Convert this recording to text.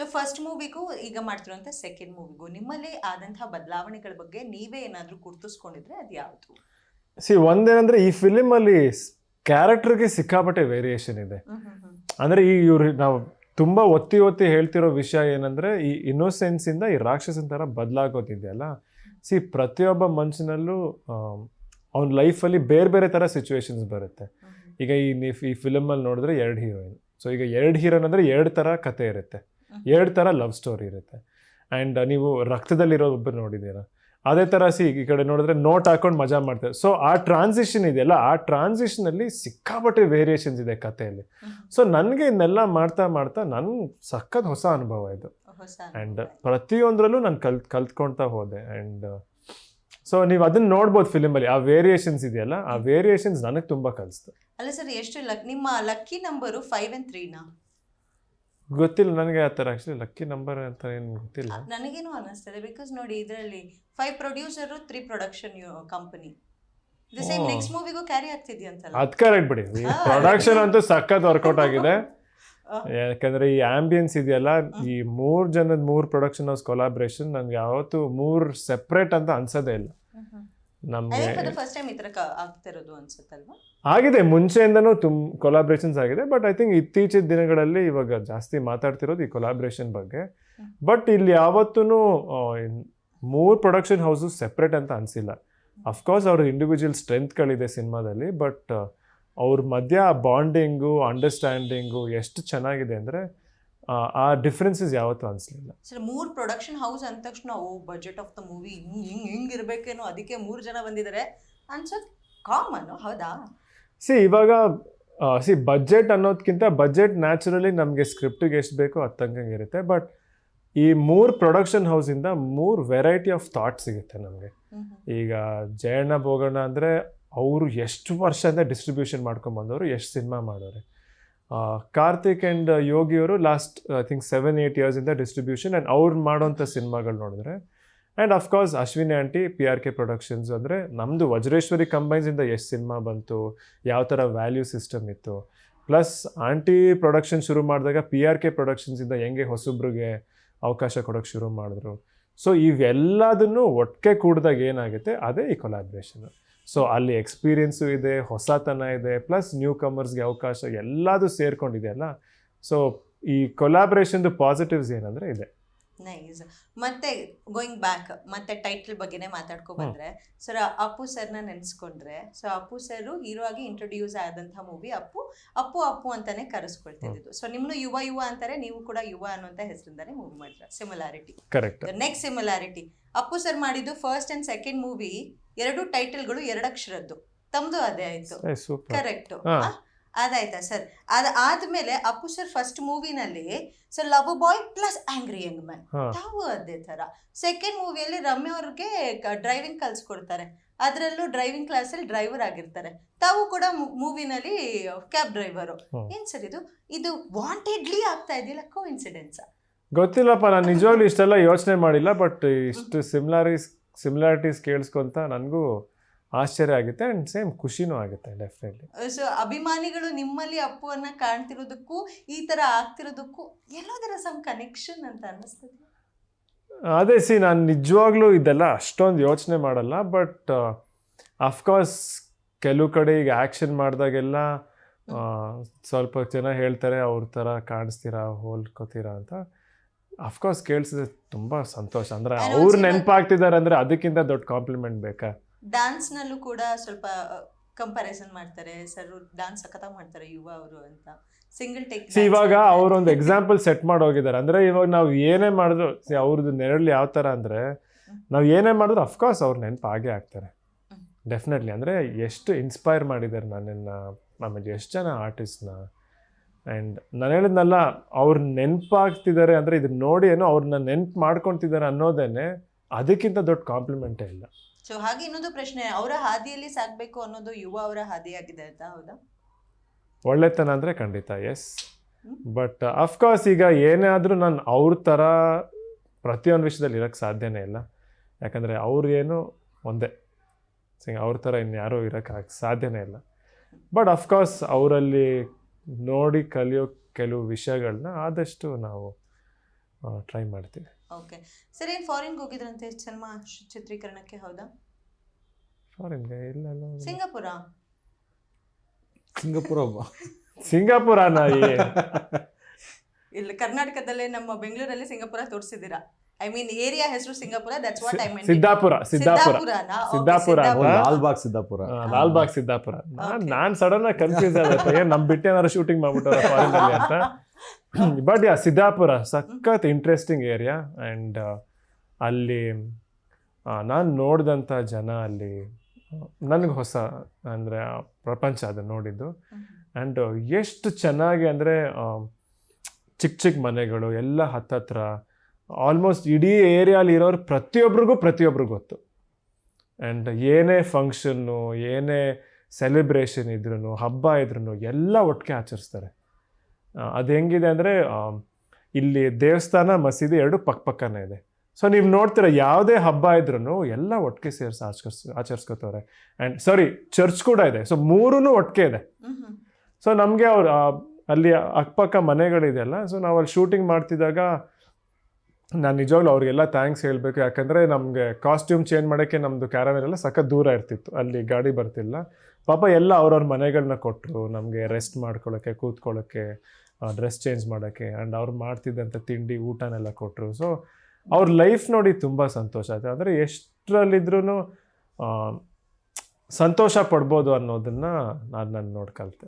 So first ಮೂವಿಗೂ ಈಗ ಮಾಡ್ತಿರುವಂತ second ಮೂವಿಗೂ ನಿಮ್ಮಲ್ಲಿ ಆದಂತಹ ಬದಲಾವಣೆಗಳ ಬಗ್ಗೆ ನೀವೇ ಏನಾದ್ರೂ ಗುರ್ತಿಸ್ಕೊಂಡಿದ್ರೆ ಅದು ಯಾವುದು? ಸಿ ಒಂದೇನಂದ್ರೆ ಈ ಫಿಲಿಮ್ ಅಲ್ಲಿ ಕ್ಯಾರೆಕ್ಟರ್ಗೆ ಸಿಕ್ಕಾಪಟ್ಟೆ ವೇರಿಯೇಷನ್ ಇದೆ. ಅಂದ್ರೆ ಈ ಇವ್ರು ನಾವು ತುಂಬಾ ಒತ್ತಿ ಒತ್ತಿ ಹೇಳ್ತಿರೋ ವಿಷಯ ಏನಂದ್ರೆ ಈ ಇನ್ನೋಸೆನ್ಸ್ ಇಂದ ಈ ರಾಕ್ಷಸನ್ ತರ ಬದಲಾಗೋತಿದೆಯಲ್ಲ? ಸಿ ಪ್ರತಿಯೊಬ್ಬ ಮನುಷ್ಯನಲ್ಲೂ ಅವ್ನ ಲೈಫಲ್ಲಿ ಬೇರೆ ಬೇರೆ ಥರ ಸಿಚುವೇಶನ್ಸ್ ಬರುತ್ತೆ. ಈಗ ಈ ಈ ಫಿಲಮಲ್ಲಿ ನೋಡಿದ್ರೆ ಎರಡು ಹೀರೋಯಿನ್ ಸೊ ಈಗ ಎರಡು ಹೀರೋಯಿನ್ ಅಂದರೆ ಎರಡು ಥರ ಕತೆ ಇರುತ್ತೆ. ಎರಡು ಥರ ಲವ್ ಸ್ಟೋರಿ ಇರುತ್ತೆ. ಆ್ಯಂಡ್ ನೀವು ರಕ್ತದಲ್ಲಿರೋ ಒಬ್ಬರು ನೋಡಿದ್ದೀರಾ? ಅದೇ ಥರ ಸಿ ಈ ಕಡೆ ನೋಡಿದ್ರೆ ನೋಟ್ ಹಾಕೊಂಡು ಮಜಾ ಮಾಡ್ತಾರೆ. ಸೊ ಆ ಟ್ರಾನ್ಸಿಷನ್ ಇದೆಯಲ್ಲ ಆ ಟ್ರಾನ್ಸಿಷನಲ್ಲಿ ಸಿಕ್ಕಾಪಟ್ಟೆ ವೇರಿಯೇಷನ್ಸ್ ಇದೆ ಕಥೆಯಲ್ಲಿ. ಸೊ ನನಗೆ ಇದನ್ನೆಲ್ಲ ಮಾಡ್ತಾ ಮಾಡ್ತಾ ನನ್ನ ಸಖತ್ ಹೊಸ ಅನುಭವ ಇದು. ಆ್ಯಂಡ್ ಅನುಭವ. ಪ್ರತಿಯೊಂದರಲ್ಲೂ ನಾನು ಕಲ್ ಕಲ್ತ್ಕೊಳ್ತಾ ಹೋದೆ. ಆ್ಯಂಡ್ ಸೊ ನೀವು ಅದನ್ನ ನೋಡ್ಬೋದು ಫಿಲಿಮಲ್ಲಿ. ಆ ವೇರಿಯೇಷನ್ಸ್ ಇದೆಯಲ್ಲ ಆ ವೇರಿಯೇಷನ್ಸ್ ನನಗೆ ತುಂಬ ಕಲಿಸ್ತು. ಅಲ್ಲ ಸರ್ ಎಷ್ಟು ಲಕ್ ನಿಮ್ಮ ಲಕ್ಕಿ ನಂಬರು ಫೈವ್ ಆ್ಯಂಡ್ ತ್ರೀನಾ ಗೊತ್ತಿಲ್ಲ ನನಗೆ ಆ ಥರ ಆ್ಯಕ್ಚುಲಿ ಲಕ್ಕಿ ನಂಬರ್ ಅಂತ ಏನು ಗೊತ್ತಿಲ್ಲ. ನನಗೇನು ಅನ್ನಿಸ್ತದೆ ಬಿಕಾಸ್ ನೋಡಿ ಇದರಲ್ಲಿ five producer three production company the same next ಮೂವಿಗೂ carry ಆಗ್ತಿದ್ಯಂತಲ್ಲ ಅದು ಕರೆಕ್ಟ್ ಬಿಡಿ. ಹಾ, ಪ್ರೊಡಕ್ಷನ್ ಅಂತೂ ಸಖತ್ ವರ್ಕೌಟ್ ಆಗಿದೆ. ಯಾಕಂದ್ರೆ ಈ ಆಂಬಿಯನ್ಸ್ ಇದೆಯಲ್ಲ ಈ ಮೂರು ಜನದ ಮೂರು ಪ್ರೊಡಕ್ಷನ್ ಹೌಸ್ ಕೊಲಾಬ್ರೇಷನ್ ನನ್ಗೆ ಯಾವತ್ತು ಮೂರ್ ಸೆಪ್ರೇಟ್ ಅಂತ ಅನ್ಸೋದೇ ಇಲ್ಲ. ನಮ್ಗೆ ಫಸ್ಟ್ ಟೈಮ್ ಈ ತರ ಆಗ್ತಿರೋದು ಅನ್ಸುತ್ತಲ್ವಾ? ಆಗಿದೆ. ಮುಂಚೆಯಿಂದನೂ ತುಂಬ ಕೊಲಾಬ್ರೇಷನ್ಸ್ ಆಗಿದೆ. ಬಟ್ ಐ ಥಿಂಕ್ ಇತ್ತೀಚಿನ ದಿನಗಳಲ್ಲಿ ಇವಾಗ ಜಾಸ್ತಿ ಮಾತಾಡ್ತಿರೋದು ಈ ಕೊಲಾಬ್ರೇಷನ್ ಬಗ್ಗೆ. ಬಟ್ ಇಲ್ಲಿ ಯಾವತ್ತೂ ಮೂರು ಪ್ರೊಡಕ್ಷನ್ ಹೌಸು ಸೆಪ್ರೇಟ್ ಅಂತ ಅನಿಸಿಲ್ಲ. ಅಫ್ಕೋರ್ಸ್ ಅವ್ರ ಇಂಡಿವಿಜುವಲ್ ಸ್ಟ್ರೆಂತ್ಗಳಿದೆ ಸಿನಿಮಾದಲ್ಲಿ. ಬಟ್ ಅವ್ರ ಮಧ್ಯ ಬಾಂಡಿಂಗು ಅಂಡರ್ಸ್ಟ್ಯಾಂಡಿಂಗು ಎಷ್ಟು ಚೆನ್ನಾಗಿದೆ ಅಂದರೆ ಆ ಡಿಫ್ರೆನ್ಸಸ್ ಯಾವತ್ತೂ ಅನಿಸ್ಲಿಲ್ಲ. ಸರ್ ಮೂರು ಪ್ರೊಡಕ್ಷನ್ ಹೌಸ್ ಅಂದ ತಕ್ಷಣ ಓ ಬಜೆಟ್ ಆಫ್ ದ ಮೂವಿ ಹಿಂಗೆ ಹಿಂಗೆ ಇರಬೇಕೇನೋ ಇರ್ಬೇಕೇನೋ ಅದಕ್ಕೆ ಮೂರು ಜನ ಬಂದಿದ್ದಾರೆ ಅನ್ಸೋದು ಕಾಮನ್ ಹೌದಾ? ಸಿ ಇವಾಗ ಸಿ ಬಜೆಟ್ ಅನ್ನೋದಕ್ಕಿಂತ ಬಜೆಟ್ ನ್ಯಾಚುರಲಿ ನಮಗೆ ಸ್ಕ್ರಿಪ್ಟಿಗೆ ಎಷ್ಟು ಬೇಕೋ ಅದು ಇರುತ್ತೆ. ಬಟ್ ಈ ಮೂರು ಪ್ರೊಡಕ್ಷನ್ ಹೌಸಿಂದ ಮೂರು ವೆರೈಟಿ ಆಫ್ ಥಾಟ್ ಸಿಗುತ್ತೆ ನಮಗೆ. ಈಗ ಜಯಣ್ಣ ಬೋಗಣ್ಣ ಅಂದರೆ ಅವರು ಎಷ್ಟು ವರ್ಷದಿಂದ ಡಿಸ್ಟ್ರಿಬ್ಯೂಷನ್ ಮಾಡ್ಕೊಂಬಂದವರು ಎಷ್ಟು ಸಿನಿಮಾ ಮಾಡೋರೆ. Karthik and ಯೋಗಿಯವರು last I think seven eight ಇಯರ್ಸಿಂದ distribution and ಅವ್ರು ಮಾಡೋಂಥ ಸಿನಿಮಾಗಳು ನೋಡಿದ್ರೆ. And of course Ashwini aunty P R K productions ಅಂದರೆ ನಮ್ಮದು ವಜ್ರೇಶ್ವರಿ ಕಂಬೈನ್ಸಿಂದ ಎಷ್ಟು ಸಿನಿಮಾ ಬಂತು, ಯಾವ ಥರ ವ್ಯಾಲ್ಯೂ ಸಿಸ್ಟಮ್ ಇತ್ತು. ಪ್ಲಸ್ ಆಂಟಿ ಪ್ರೊಡಕ್ಷನ್ ಶುರು ಮಾಡಿದಾಗ ಪಿ ಆರ್ ಕೆ ಪ್ರೊಡಕ್ಷನ್ಸಿಂದ ಹೆಂಗೆ ಹೊಸಬ್ರಿಗೆ ಅವಕಾಶ ಕೊಡೋಕ್ಕೆ ಶುರು ಮಾಡಿದ್ರು. ಸೊ ಇವೆಲ್ಲದನ್ನು ಒಟ್ಟಿಗೆ ಕೂಡಿದಾಗ ಏನಾಗುತ್ತೆ, ಅದೇ ಈ ಕೊಲಾಬ್ರೇಷನ್ ಸೊ ಅಲ್ಲಿ ಎಕ್ಸ್ಪೀರಿಯೆನ್ಸು ಇದೆ, ಹೊಸತನ ಇದೆ ಪ್ಲಸ್ ನ್ಯೂ ಕಮರ್ಸ್ಗೆ ಅವಕಾಶ ಎಲ್ಲದೂ ಸೇರ್ಕೊಂಡಿದೆಯಲ್ಲ ಸೊ ಈ ಕೊಲಾಬ್ರೇಷನ್ದು ಪಾಸಿಟಿವ್ಸ್ ಏನಂದರೆ ಇದೆ. ನೈಸ್. ಮತ್ತೆ ಗೋಯಿಂಗ್ ಬ್ಯಾಕ್ ಮತ್ತೆ ಟೈಟಲ್ ಬಗ್ಗೆನೇ ಮಾತಾಡ್ಕೊ ಬಂದ್ರೆ ಸರ್ ಅಪ್ಪು ಸರ್ನ ನೆನ್ಸ್ಕೊಂಡ್ರೆ ಸೊ ಅಪ್ಪು ಸರ್ ಹೀರೋ ಆಗಿ ಇಂಟ್ರೊಡ್ಯೂಸ್ ಆದಂತಹ ಮೂವಿ ಅಪ್ಪು ಅಪ್ಪು ಅಪ್ಪು ಅಂತಾನೆ ಕರೆಸ್ಕೊಳ್ತಿದ್ದು ಸೊ ನಿಮ್ನು ಯುವ ಯುವ ಅಂತಾರೆ ನೀವು ಕೂಡ ಯುವ ಅನ್ನುವಂತ ಹೆಸರಿಂದಾನೆ ಮೂವಿ ಮಾಡಿದ್ರ similarity correct next similarity Appu sir ಮಾಡಿದ್ದು ಫಸ್ಟ್ ಅಂಡ್ ಸೆಕೆಂಡ್ ಮೂವಿ ಎರಡು ಟೈಟಲ್ಗಳು ಎರಡಕ್ಷರದ್ದು. ತಮ್ದು ಅದೇ ಆಯ್ತು. ಕರೆಕ್ಟ್. ಅದಾಯ್ತಾ ಸರ್? ಅದು ಆದ್ಮೇಲೆ Appu sir first ಮೂವಿನಲ್ಲಿ sir love boy plus angry young man ತಾವು ಅದೇ ತರ ಸೆಕೆಂಡ್ ಮೂವಿಯಲ್ಲಿ ರಮ್ಯ ಅವ್ರಿಗೆ ಡ್ರೈವಿಂಗ್ ಕಲಿಸ್ಕೊಡ್ತಾರೆ. ಅದರಲ್ಲೂ ಡ್ರೈವಿಂಗ್ ಕ್ಲಾಸಲ್ಲಿ ಡ್ರೈವರ್ ಆಗಿರ್ತಾರೆ. ತಾವು ಕೂಡ ಮೂವಿನಲ್ಲಿ ಕ್ಯಾಬ್ ಡ್ರೈವರು. ಏನ್ ಸರ್ ಇದು? ಇದು ವಾಂಟೆಡ್ಲಿ ಆಗ್ತಾ ಇದೆಯಲ್ಲ ಕೋ ಇನ್ಸಿಡೆನ್ಸ್ ಗೊತ್ತಿಲ್ಲಪ್ಪ ನಾನು ನಿಜವಾಗ್ಲೂ ಇಷ್ಟೆಲ್ಲ ಯೋಚನೆ ಮಾಡಿಲ್ಲ ಬಟ್ ಇಷ್ಟು ಸಿಮಿಲಾರಿಸ್ ಸಿಮಿಲಾರಿಟೀಸ್ ಕೇಳಿಸ್ಕೊಂತ ನನಗೂ ಆಶ್ಚರ್ಯ ಆಗುತ್ತೆ ಅಂಡ್ ಸೇಮ್ ಖುಷಿನೂ ಆಗುತ್ತೆ ಡೆಫಿನೆಟ್ಲಿ ಸೊ ಅಭಿಮಾನಿಗಳು ನಿಮ್ಮಲ್ಲಿ ಅಪ್ಪುವನ್ನ ಕಾಣ್ತಿರೋದಕ್ಕೂ ಈ ತರ ಆಗ್ತಿರೋದಕ್ಕೂ ಎಲ್ಲೋದರ ಸಮ್ ಕನೆಕ್ಷನ್ ಅಂತ ಅನ್ನಿಸ್ತದೆ. ಅದೇ ಸಿ ನಾನು ನಿಜವಾಗ್ಲೂ ಇದೆಲ್ಲ ಅಷ್ಟೊಂದು ಯೋಚನೆ ಮಾಡಲ್ಲ ಬಟ್ ಅಫ್ಕೋರ್ಸ್ ಕೆಲವು ಕಡೆ ಈಗ ಆ್ಯಕ್ಷನ್ ಮಾಡಿದಾಗೆಲ್ಲ ಸ್ವಲ್ಪ ಜನ ಹೇಳ್ತಾರೆ ಅವ್ರ ಥರ ಕಾಣಿಸ್ತೀರಾ ಹೋಲ್ಕೋತೀರಾ ಅಂತ. ಅಫ್ಕೋರ್ಸ್ ಕೇಳಿಸಿದ್ರೆ ತುಂಬ ಸಂತೋಷ. ಅಂದರೆ ಅವ್ರು ನೆನಪಾಗ್ತಿದ್ದಾರೆ ಅಂದರೆ ಅದಕ್ಕಿಂತ ದೊಡ್ಡ ಕಾಂಪ್ಲಿಮೆಂಟ್ ಬೇಕಾ? ಡಾನ್ಸ್ ನಲ್ಲೂ ಕೂಡ ಸ್ವಲ್ಪ ಕಂಪ್ಯಾರಿಸನ್ ಮಾಡ್ತಾರೆ. ಸರ್ ಡ್ಯಾನ್ಸ್ ಸಖತ್ತಾಗಿ ಮಾಡ್ತಾರೆ ಯುವ ಅವರು ಅಂತ. ಸಿಂಗಲ್ ಟೇಕ್ ಸಿ ಇವಾಗ ಅವ್ರೊಂದು ಎಕ್ಸಾಂಪಲ್ ಸೆಟ್ ಮಾಡಿ ಹೋಗಿದ್ದಾರೆ ಅಂದ್ರೆ ಇವಾಗ ನಾವು ಏನೇ ಮಾಡಿದ್ರು ಸಿ ಅವ್ರದ್ದು ನೆರಳು ಯಾವ ಥರ ಅಂದರೆ ನಾವು ಏನೇ ಮಾಡಿದ್ರು ಅಫ್ಕೋರ್ಸ್ ಅವ್ರು ನೆನಪು ಆಗೇ ಆಗ್ತಾರೆ. ಡೆಫಿನೆಟ್ಲಿ ಅಂದರೆ ಎಷ್ಟು ಇನ್ಸ್ಪೈರ್ ಮಾಡಿದ್ದಾರೆ ನನ್ನನ್ನು ಆಮೇಲೆ ಎಷ್ಟು ಜನ ಆರ್ಟಿಸ್ಟ್ನ ಆ್ಯಂಡ್ ನಾನು ಹೇಳಿದ್ನಲ್ಲ ಅವ್ರು ನೆನಪಾಗ್ತಿದ್ದಾರೆ ಅಂದರೆ ಇದನ್ನ ನೋಡಿ ಏನೋ ಅವ್ರನ್ನ ನೆನ್ಪು ಮಾಡ್ಕೊತಿದ್ದಾರೆ ಅನ್ನೋದೇನೆ ಅದಕ್ಕಿಂತ ದೊಡ್ಡ ಕಾಂಪ್ಲಿಮೆಂಟೇ ಇಲ್ಲ. ಸೊ ಹಾಗೆ ಇನ್ನೊಂದು ಪ್ರಶ್ನೆ ಅವರ ಹಾದಿಯಲ್ಲಿ ಸಾಗಬೇಕು ಅನ್ನೋದು ಯುವ ಅವರ ಹಾದಿಯಾಗಿದೆ ಅಂತ ಹೌದಾ? ಒಳ್ಳೆತನ ಅಂದರೆ ಖಂಡಿತ ಎಸ್. ಬಟ್ ಅಫ್ಕೋರ್ಸ್ ಈಗ ಏನೇ ಆದರೂ ನಾನು ಅವ್ರ ಥರ ಪ್ರತಿಯೊಂದು ವಿಷಯದಲ್ಲಿ ಇರೋಕ್ಕೆ ಸಾಧ್ಯನೇ ಇಲ್ಲ. ಯಾಕಂದರೆ ಅವ್ರಿಗೇನು ಒಂದೇ. ಸಿ ಅವ್ರ ಥರ ಇನ್ಯಾರೂ ಇರೋಕ್ಕೆ ಸಾಧ್ಯನೇ ಇಲ್ಲ. ಬಟ್ ಅಫ್ಕೋರ್ಸ್ ಅವರಲ್ಲಿ ನೋಡಿ ಕಲಿಯೋ ಕೆಲವು ವಿಷಯಗಳನ್ನ ಆದಷ್ಟು ನಾವು ಟ್ರೈ ಮಾಡ್ತೀವಿ ಓಕೆ ಸರ್ ಏನು ಫಾರಿನ್ಗೆ ಹೋಗಿದ್ರಂತೆ? ಸಿನಿಮಾ ಚಿತ್ರೀಕರಣಕ್ಕೆ ಹೌದಾ? ಫಾರಿನ್ಗೆ ಇಲ್ಲ ಇಲ್ಲ ಸಿಂಗಾಪುರ? ಸಿಂಗಾಪುರ ಸಿಂಗಾಪುರ ಇಲ್ಲ ಇಲ್ಲಿ ಕರ್ನಾಟಕದಲ್ಲೇ ನಮ್ಮ ಬೆಂಗಳೂರಲ್ಲಿ ಸಿಂಗಾಪುರ ತೋರಿಸಿದ್ದೀರಾ. ಐ ಮೀನ್ ಏರಿಯಾ ಹೆಸರು Singapore that's what I mean Siddapura Siddapura. Siddapura. Lal Lalbagh Siddapura. Lal Lalbagh Siddapura. Non sudden ಆಗಿ ಕನ್ಫ್ಯೂಸ್ ಆಗುತ್ತೆ ಏನ್ ನಮ್ ಬಿಟ್ಟೇನಾರು ಶೂಟಿಂಗ್ ಮಾಡ್ಬಿಟ್ಟಾರ ಫಾರಿನ್ ಅಲ್ಲಿ ಅಂತ? ಬಟ್ ಯಾ ಸಿದ್ದಾಪುರ ಸಖತ್ ಇಂಟ್ರೆಸ್ಟಿಂಗ್ ಏರಿಯಾ ಆ್ಯಂಡ್ ಅಲ್ಲಿ ನಾನು ನೋಡಿದಂಥ ಜನ ಅಲ್ಲಿ ನನಗೆ ಹೊಸ ಅಂದರೆ ಪ್ರಪಂಚ ಅದು ನೋಡಿದ್ದು. ಆ್ಯಂಡ್ ಎಷ್ಟು ಚೆನ್ನಾಗಿ ಅಂದರೆ ಚಿಕ್ಕ ಚಿಕ್ಕ ಮನೆಗಳು ಎಲ್ಲ ಹತ್ತತ್ರ ಆಲ್ಮೋಸ್ಟ್ ಇಡೀ ಏರಿಯಾಲಿ ಇರೋರು ಪ್ರತಿಯೊಬ್ರಿಗೂ ಪ್ರತಿಯೊಬ್ರಿಗೂ ಗೊತ್ತು. ಆ್ಯಂಡ್ ಏನೇ ಫಂಕ್ಷನ್ನು ಏನೇ ಸೆಲೆಬ್ರೇಷನ್ ಇದ್ರೂ ಹಬ್ಬ ಇದ್ರೂ ಎಲ್ಲ ಒಟ್ಟಿಗೆ ಆಚರಿಸ್ತಾರೆ. ಅದು ಹೆಂಗಿದೆ ಅಂದರೆ ಇಲ್ಲಿ ದೇವಸ್ಥಾನ ಮಸೀದಿ ಎರಡು ಪಕ್ಕ ಪಕ್ಕನೇ ಇದೆ. ಸೊ ನೀವು ನೋಡ್ತೀರ ಯಾವುದೇ ಹಬ್ಬ ಇದ್ರೂ ಎಲ್ಲ ಒಟ್ಟಿಗೆ ಸೇರಿಸಿ ಆಚರಿಸ್ ಆಚರಿಸ್ಕೋತವ್ರೆ. ಆ್ಯಂಡ್ ಸಾರಿ ಚರ್ಚ್ ಕೂಡ ಇದೆ. ಸೊ ಮೂರೂ ಒಟ್ಟಿಗೆ ಇದೆ. ಸೊ ನಮಗೆ ಅವ್ರು ಅಲ್ಲಿ ಅಕ್ಕಪಕ್ಕ ಮನೆಗಳಿದೆಯಲ್ಲ ಸೊ ನಾವು ಅಲ್ಲಿ ಶೂಟಿಂಗ್ ಮಾಡ್ತಿದ್ದಾಗ ನಾನು ನಿಜವಾಗ್ಲೂ ಅವ್ರಿಗೆಲ್ಲ ಥ್ಯಾಂಕ್ಸ್ ಹೇಳಬೇಕು. ಯಾಕಂದರೆ ನಮಗೆ ಕಾಸ್ಟ್ಯೂಮ್ ಚೇಂಜ್ ಮಾಡೋಕ್ಕೆ ನಮ್ಮದು ಕ್ಯಾರವೇನ್ ಎಲ್ಲ ಸಖತ್ ದೂರ ಇರ್ತಿತ್ತು. ಅಲ್ಲಿ ಗಾಡಿ ಬರ್ತಿಲ್ಲ. ಪಾಪ ಎಲ್ಲ ಅವ್ರವ್ರ ಮನೆಗಳನ್ನ ಕೊಟ್ಟರು ನಮಗೆ ರೆಸ್ಟ್ ಮಾಡ್ಕೊಳ್ಳೋಕ್ಕೆ ಕೂತ್ಕೊಳ್ಳೋಕ್ಕೆ ಡ್ರೆಸ್ ಚೇಂಜ್ ಮಾಡೋಕ್ಕೆ ಆ್ಯಂಡ್ ಅವ್ರು ಮಾಡ್ತಿದ್ದಂಥ ತಿಂಡಿ, ಊಟನೆಲ್ಲ ಕೊಟ್ಟರು ಸೊ ಅವ್ರ ಲೈಫ್ ನೋಡಿ ತುಂಬ ಸಂತೋಷ ಆಯಿತು. ಅಂದರೆ ಎಷ್ಟರಲ್ಲಿದ್ರೂ ಸಂತೋಷ ಪಡ್ಬೋದು ಅನ್ನೋದನ್ನು ನಾನು ನಾನು ನೋಡಿ ಕಲಿತೆ